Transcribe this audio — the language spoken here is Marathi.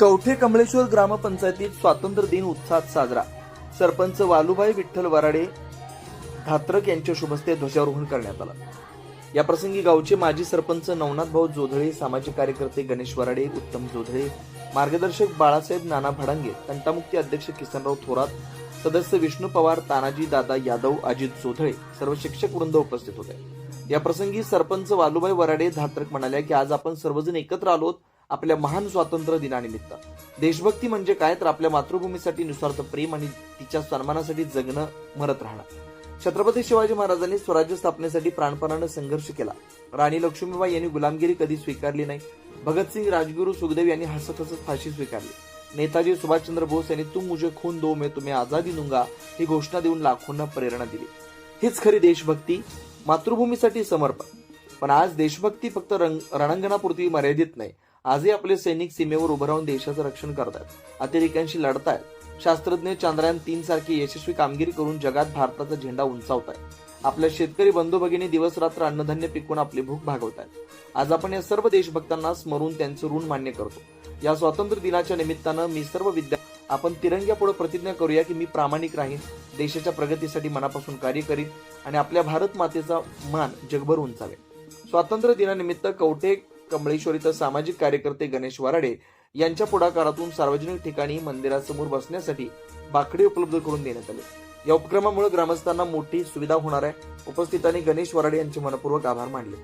कवठे कमळेश्वर ग्रामपंचायतीत स्वातंत्र्य दिन उत्साहात साजरा. सरपंच वालुभाई विठ्ठल वराडे धात्रक यांच्या शुभस्ते ध्वजारोहण करण्यात आलं. या प्रसंगी गावचे माजी सरपंच नवनाथ भाऊ जोधळे सामाजिक कार्यकर्ते गणेश वराडे उत्तम जोधळे मार्गदर्शक बाळासाहेब नाना भडांगे तंटामुक्ती अध्यक्ष किसनराव थोरात सदस्य विष्णू पवार तानाजी दादा यादव अजित जोधळे सर्व शिक्षक वृंद उपस्थित होते. या प्रसंगी सरपंच वालुभाई वराडे धात्रक म्हणाल्या की आज आपण सर्वजण एकत्र आलोत आपल्या महान स्वातंत्र्य दिनानिमित्त. देशभक्ती म्हणजे काय? तर आपल्या मातृभूमीसाठी निस्वार्थ प्रेम आणि तिच्या सन्मानासाठी जगणं मरत राहणं. छत्रपती शिवाजी महाराजांनी स्वराज्य स्थापनेसाठी प्राणपणानं संघर्ष केला. राणी लक्ष्मीबाई यांनी गुलामगिरी कधी स्वीकारली नाही. भगतसिंग राजगुरू सुखदेव यांनी हसत हसत फाशी स्वीकारली. नेताजी सुभाषचंद्र बोस यांनी तुम मुझे खून दो मे तुम्ही आझादी दुंगा ही घोषणा देऊन लाखोंना प्रेरणा दिली. हीच खरी देशभक्ती मातृभूमीसाठी समर्पण. पण आज देशभक्ती फक्त रंग रणांगणापुरती मर्यादित नाही. आजही आपले सैनिक सीमेवर उभं राहून देशाचं रक्षण करतायत. अतिरेक्यांशी लढतायत. शास्त्रज्ञ चांद्रयान तीन सारखी यशस्वी कामगिरी करून जगात भारताचा झेंडा उंचावतायत. आपल्या शेतकरी बंधू भगिनी दिवस रात्र अन्नधान्य पिकवून आपली भूक भागवतात आज आपण या सर्व देशभक्तांना स्मरून त्यांचं ऋण मान्य करतो. या स्वातंत्र्य दिनाच्या निमित्तानं मी सर्व विद्या आपण तिरंग्यापुढे प्रतिज्ञा करूया की मी प्रामाणिक राहीन देशाच्या प्रगतीसाठी मनापासून कार्य करीन आणि आपल्या भारत मातेचा मान जगभर उंचावे स्वातंत्र्य दिनानिमित्त कवठे कमळेश्वर इथं सामाजिक कार्यकर्ते गणेश वराडे यांच्या पुढाकारातून सार्वजनिक ठिकाणी मंदिरासमोर बसण्यासाठी बाकडे उपलब्ध करून देण्यात आले. या उपक्रमामुळे ग्रामस्थांना मोठी सुविधा होणार आहे. उपस्थितांनी गणेश वराडे यांचे मनपूर्वक आभार मानले.